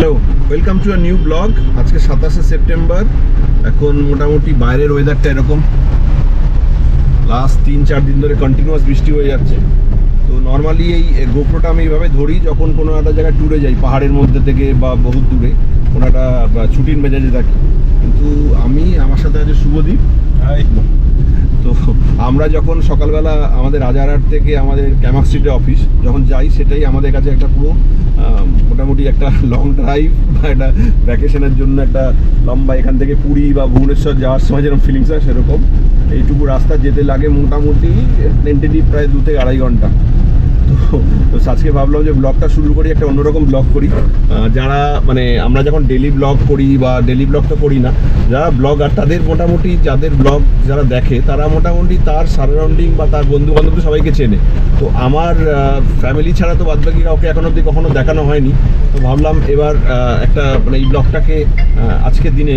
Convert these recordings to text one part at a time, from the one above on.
Hello welcome to a new blog আজকে সাতাশে September এখন মোটামুটি বাইরের ওয়েদারটা এরকম। লাস্ট তিন, চার দিন ধরে কন্টিনিউয়াস বৃষ্টি হয়ে যাচ্ছে। তো নর্মালি এই গোপ্রোটা আমি এইভাবে ধরি যখন কোনো একটা জায়গায় ট্যুরে যাই, পাহাড়ের মধ্যে থেকে বা বহুত দূরে, কোনো একটা ছুটির মেজাজে থাকি। কিন্তু আমি, আমার সাথে আছে শুভদীপ। তো আমরা যখন সকালবেলা আমাদের রাজারহাট থেকে আমাদের ক্যামাক স্ট্রিটে অফিস যখন যাই সেটাই আমাদের কাছে একটা পুরো মোটামুটি একটা লং ড্রাইভ বা একটা ভ্যাকেশনের জন্য একটা লম্বা এখান থেকে পুরী বা ভুবনেশ্বর যাওয়ার সময় যেরকম ফিলিংস হয় সেরকম। এইটুকু রাস্তা যেতে লাগে মোটামুটি টেন্টেটিভ প্রায় দু থেকে আড়াই ঘণ্টা। তো আজকে ভাবলাম যে ব্লগটা শুরু করি, একটা অন্যরকম ব্লগ করি। যারা মানে আমরা যখন ডেলি ব্লগ করি বা ডেলি ব্লগ তো করি না, যারা ব্লগার তাদের মোটামুটি যাদের ব্লগ যারা দেখে, তারা মোটামুটি তার সারাউন্ডিং বা তার বন্ধু বান্ধব সবাইকে চেনে। তো আমার ফ্যামিলি ছাড়া তো বাদবাকি কাউকে এখন অবধি কখনো দেখানো হয়নি। তো ভাবলাম এবার একটা মানে এই ব্লগটাকে আজকের দিনে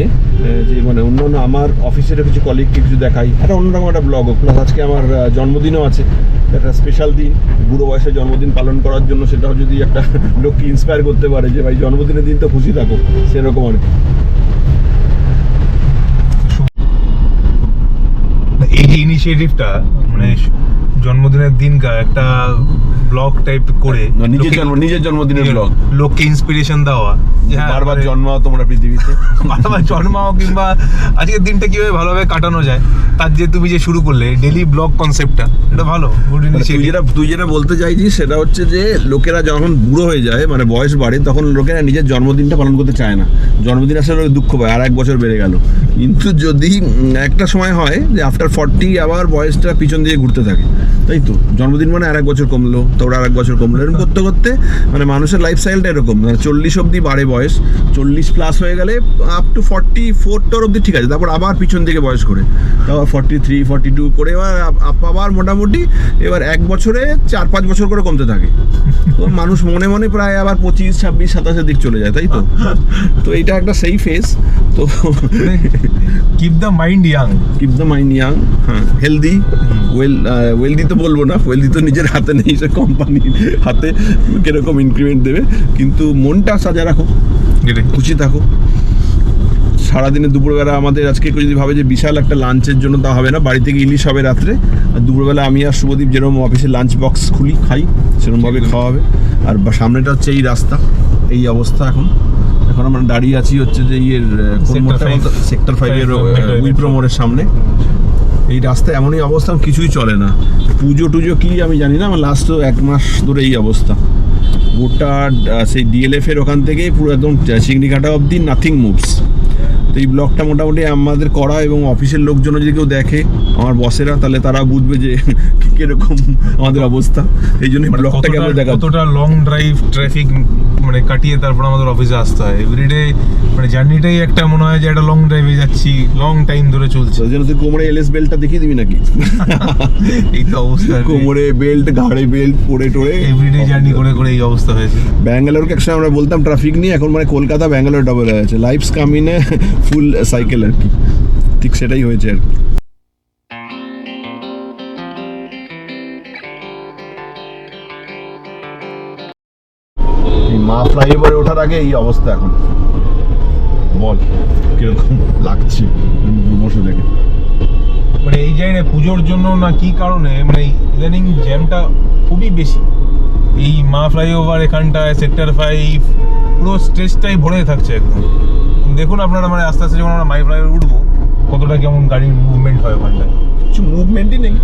যে মানে অন্য অন্য আমার অফিসেরও কিছু কলিগকে কিছু দেখাই। একটা অন্যরকম একটা ব্লগ প্লাস আজকে আমার জন্মদিনও আছে। একটা স্পেশাল দিন, বুড়ো বয়সে জন্মদিন পালন করার জন্য সেটাও যদি একটা লোককে ইন্সপায়ার করতে পারে যে, ভাই, জন্মদিনের দিন তো খুশি থাকো। সেরকম আর কি। এই যে ইনিশিয়েটিভটা মানে জন্মদিনের দিনকার একটা ব্লগ টাইপ করে নিজের জন্ম নিজের জন্মদিনের ব্লগ লোককে ইন্সপিরেশন দেওয়া। হ্যাঁ, বারবার মানে জন্মাও তোমরা পৃথিবীতে। বারবার জন্মাও কিংবা আজকের দিনটা কীভাবে ভালোভাবে কাটানো যায় তার যে তুমি যে শুরু করলে ডেলি ব্লগ কনসেপ্টটা এটা ভালো গুড মানে তুই ইনিশিয়েটিভ যেটা তুই যেটা বলতে চাইছিস সেটা হচ্ছে যে লোকেরা যখন বুড়ো হয়ে যায় মানে বয়স বাড়ে তখন লোকেরা নিজের জন্মদিনটা পালন করতে চায় না। জন্মদিন আসলে দুঃখ পায় আর এক বছর বেড়ে গেল। কিন্তু যদি একটা সময় হয় যে আফটার ফর্টি আবার বয়সটা পিছন দিয়ে ঘুরতে থাকে। তাই তো? জন্মদিন মানে আর এক বছর কমলো তোর আর এক বছর কমলো এরকম করতে করতে মানে মানুষের লাইফস্টাইলটা এরকম। মানে চল্লিশ অবধি বাড়ে বয়স চল্লিশ প্লাস হয়ে গেলে আপ টু ফর্টি ফোরটার অবধি ঠিক আছে তারপর আবার পিছন থেকে বয়স করে। তারপর ফর্টি থ্রি ফর্টি টু করে এবার আবার মোটামুটি এবার এক বছরে চার পাঁচ বছর করে কমতে থাকে। তো মানুষ মনে মনে প্রায় আবার পঁচিশ ছাব্বিশ সাতাশের দিক চলে যায় তাই তো? তো এইটা একটা সেই ফেস তো keep the mind young keep the mind young হ্যাঁ। হেলদি ওয়েল ওয়েলদি তো বলব না ওয়েলদি তো নিজের হাতে নেই সে কোম্পানির হাতে কীরকম ইনক্রিমেন্ট দেবে। কিন্তু মনটা সাজা রাখো খুশি থাকো। সারাদিনে দুপুরবেলা আমাদের আজকে কেউ যদি ভাবে যে বিশাল একটা লাঞ্চের জন্য তা হবে না বাড়ি থেকে ইলিশ হবে রাত্রে আর দুপুরবেলা আমি আর শুভদীপ যেরকম অফিসে লাঞ্চ বক্স খুলি খাই সেরকমভাবে খাওয়া হবে। আর সামনেটা হচ্ছে এই রাস্তা এই অবস্থা এখন। এখন আমরা দাঁড়িয়ে আছি হচ্ছে যে ইয়ের সেক্টর ফাইভের উইপ্রো মোড়ের সামনে। এই রাস্তায় এমনই অবস্থা কিছুই চলে না। পুজো টুজো কি আমি জানি না আমার লাস্ট এক মাস ধরে এই অবস্থা। গোটা সেই ডিএলএফ এর ওখান থেকে পুরো একদম চিংড়িঘাটা অবধি নাথিং মুভস তো এই ব্লগটা মোটামুটি আমাদের করা এবং অফিসের লোকজন যদি কেউ দেখে আমার বসেরা তাহলে তারা বুঝবে যে কীরকম আমাদের অবস্থা। এই জন্য ব্লগটাকে আমরা মানে কতটা লং ড্রাইভ ট্রাফিক মানে কাটিয়ে তারপর আমাদের অফিসে আসতে হয়। এভরিডে মানে জার্নিটাই একটা মনে হয় যে একটা লং ড্রাইভে যাচ্ছি লং টাইম ধরে চলছে। ওই জন্য তুই কোমরে এলএস বেল্টটা দেখিয়ে দিবি নাকি? এই তো অবস্থা কোমরে বেল্ট ঘাড়ে বেল্ট পরে টোরে। এভরিডে জার্নি করে করে এই অবস্থা হয়েছে। ব্যাঙ্গালোরকে একসময় আমরা বলতাম ট্রাফিক নিয়ে এখন মানে কলকাতা ব্যাঙ্গালোর ডবল হয়ে আছে লাইফস কামিনে ফুল সাইকেল আর কি। ঠিক সেটাই হয়েছে আর কি। মা ফ্লাইওভারে ওঠার আগে এই অবস্থা এখন। বল কীরকম লাগছে? বসে দেখে মানে এই জায়গায় পুজোর জন্য না কি কারণে মানে ইদানিং জ্যামটা খুবই বেশি। এই মা ফ্লাইওভার এখানটায় সেক্টর ফাইভ পুরো স্ট্রেচটাই ভরে থাকছে একদম। দেখুন আপনারা মানে আস্তে আস্তে যখন আমরা মাই ফ্লাইওভার উঠবো কতটা কেমন গাড়ির মুভমেন্ট হয় ওখানটায়। কিছু মুভমেন্টই নেই।